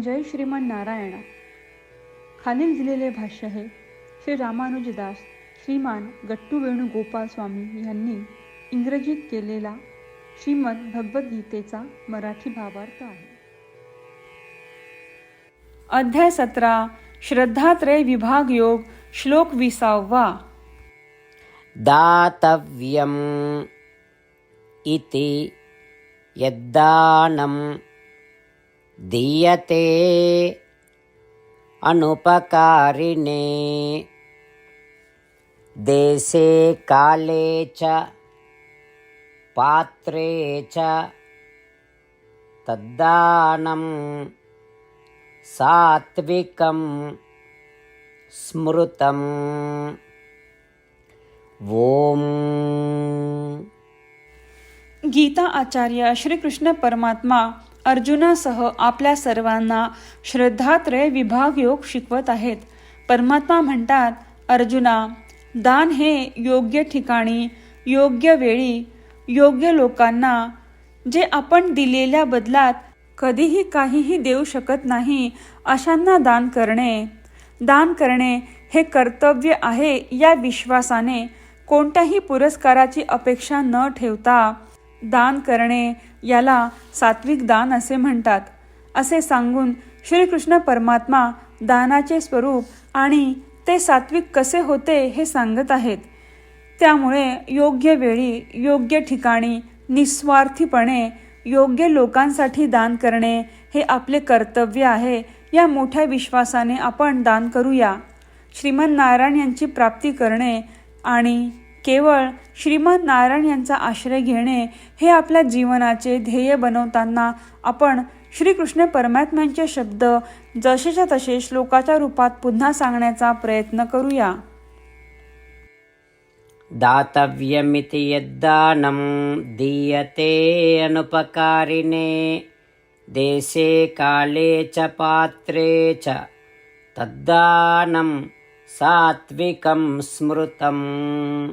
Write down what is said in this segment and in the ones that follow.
जय श्रीमान नारायणा. खालील दिलेले भाष्य हे श्री रामानुजदास श्रीमान गट्टू वेणुगोपाल स्वामी यांनी इंग्रजीत केलेला श्रीमद भगवद्गीतेचा मराठी भावार्थ आहे. अध्याय सतरा श्रद्धात्रय विभाग योग श्लोक विसावा. दातव्यम् इति यद्दानं दीयते अनुपकारिणे। देशे काले च पात्रे च तद्दानं सात्विकं स्मृतम्। ओम। गीता आचार्य श्रीकृष्ण परमात्मा अर्जुनासह आपल्या सर्वांना श्रद्धात्रय विभाग योग शिकवत आहेत. परमात्मा म्हणतात अर्जुना दान हे योग्य ठिकाणी योग्य वेळी योग्य लोकांना जे आपण दिलेल्या बदलात कधीही काहीही देऊ शकत नाही अशांना दान करणे. दान करणे हे कर्तव्य आहे या विश्वासाने कोणत्याही पुरस्काराची अपेक्षा न ठेवता दान करणे याला सात्विक दान असे म्हणतात. असे सांगून श्रीकृष्ण परमात्मा दानाचे स्वरूप आणि ते सात्विक कसे होते हे सांगत आहेत. त्यामुळे योग्य वेळी योग्य ठिकाणी निस्वार्थीपणे योग्य लोकांसाठी दान करणे हे आपले कर्तव्य आहे या मोठ्या विश्वासाने आपण दान करूया. श्रीमन नारायण यांची प्राप्ती करणे आणि केवळ श्रीमन नारायण यांचा आश्रय घेणे हे आपल्या जीवनाचे ध्येय बनवताना आपण श्रीकृष्ण परमात्म्यांचे शब्द जसेच्या तसे श्लोकाच्या रूपात पुन्हा सांगण्याचा प्रयत्न करूया. दातव्यमिति यद्दानं दीयते अनुपकारिणे देशे काले च पात्रे च तद्दानं सात्विकं स्मृतम्।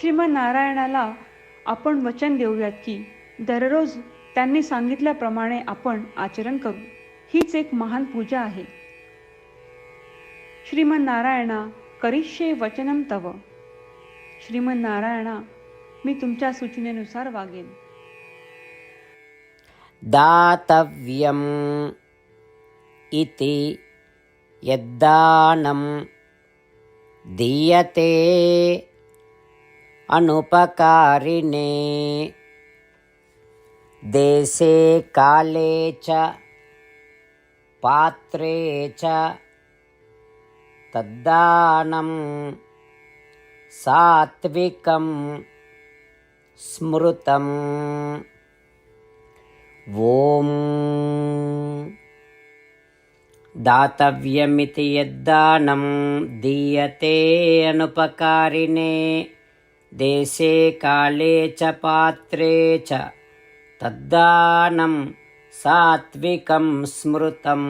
श्रीमन नारायणाला आपण वचन देऊयात की दररोज त्यांनी सांगितल्याप्रमाणे आपण आचरण करू. हीच एक महान पूजा आहे. श्रीमन नारायणा करिष्ये वचनम तव. श्रीमन नारायणा मी तुमच्या सूचनेनुसार वागेन. दातव्यम् इति यद्दानं दीयते अनुपकारिणे देशे काले च पात्रे च तद्दानं सात्विकं स्मृतम् ॐ दातव्यमिति यद्दानं दीयते अनुपकारिणे देशे काले च पात्रे च तद्दानं सात्विकं स्मृतम्